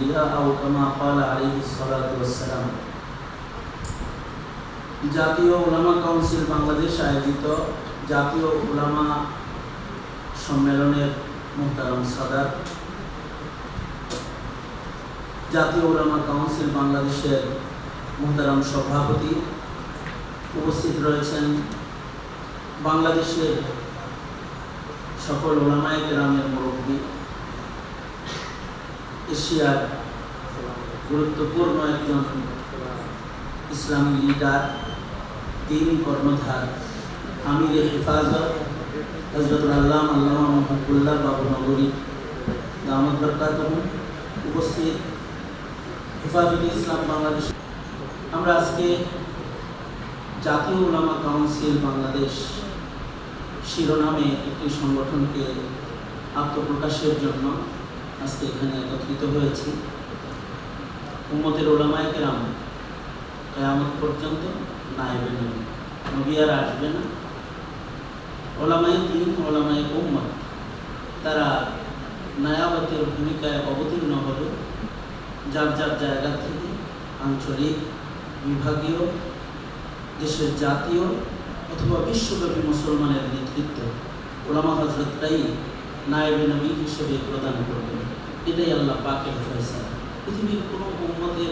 الأولياء أو كما قال عليه الصلاة والسلام জাতীয় ওলামা কাউন্সিল বাংলাদেশ আয়োজিত জাতীয় ওলামা সম্মেলনের মোহতারাম সাদার জাতীয় ওলামা কাউন্সিল বাংলাদেশের মোহতারাম সভাপতি উপস্থিত রয়েছেন বাংলাদেশের সকল ওলামায় গ্রামের মুরব্বী এশিয়ার গুরুত্বপূর্ণ একজন ইসলামী লিডার, তিন কর্মধার আমিরে হেফাজত হজরতুল আল্লাহ আল্লামা মোহাম্মদুল্লাহ বাবু নগরী দামদ বরকাত উপস্থিত। হেফাজতে ইসলাম বাংলাদেশ। আমরা আজকে জাতীয় উলামা কাউন্সিল বাংলাদেশ শিরোনামে একটি সংগঠনকে আত্মপ্রকাশের জন্য আজকে এখানে একত্রিত হয়েছি। উম্মতের ওলামায় কেরাম কেয়ামত পর্যন্ত নাইবে নবী নবী আর আসবে না। ওলামায় দিন, ওলামায় উম্মত, তারা নায়াবতের ভূমিকায় অবতীর্ণ হবে। যার যার জায়গা থেকে আঞ্চলিক, বিভাগীয়, দেশের জাতীয় অথবা বিশ্বব্যাপী মুসলমানের নেতৃত্ব ওলামা হজরতরাই নায়েবে নবী হিসেবে প্রদান করবেন। এটাই আল্লাহ পাকের ফয়সালা। পৃথিবীর কোনো উম্মতের